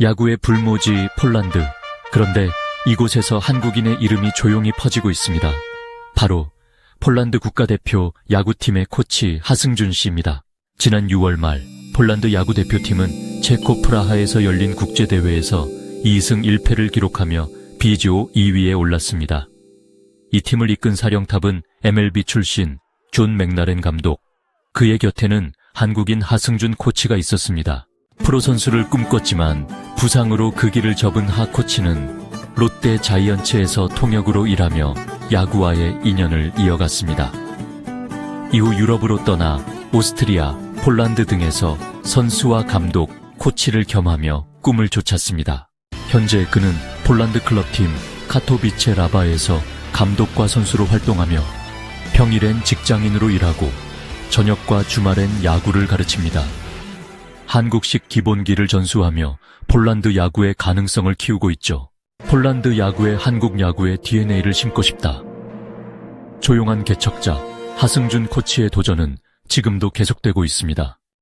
야구의 불모지 폴란드. 그런데 이곳에서 한국인의 이름이 조용히 퍼지고 있습니다. 바로 폴란드 국가대표 야구팀의 코치 하승준 씨입니다. 지난 6월 말 폴란드 야구대표팀은 체코 프라하에서 열린 국제대회에서 2승 1패를 기록하며 비조 2위에 올랐습니다. 이 팀을 이끈 사령탑은 MLB 출신 존 맥나렌 감독. 그의 곁에는 한국인 하승준 코치가 있었습니다. 프로 선수를 꿈꿨지만 부상으로 그 길을 접은 하 코치는 롯데 자이언츠에서 통역으로 일하며 야구와의 인연을 이어갔습니다. 이후 유럽으로 떠나 오스트리아, 폴란드 등에서 선수와 감독, 코치를 겸하며 꿈을 쫓았습니다. 현재 그는 폴란드 클럽팀 카토비체 라바에서 감독과 선수로 활동하며 평일엔 직장인으로 일하고 저녁과 주말엔 야구를 가르칩니다. 한국식 기본기를 전수하며 폴란드 야구의 가능성을 키우고 있죠. 폴란드 야구에 한국 야구의 DNA를 심고 싶다. 조용한 개척자 하승준 코치의 도전은 지금도 계속되고 있습니다.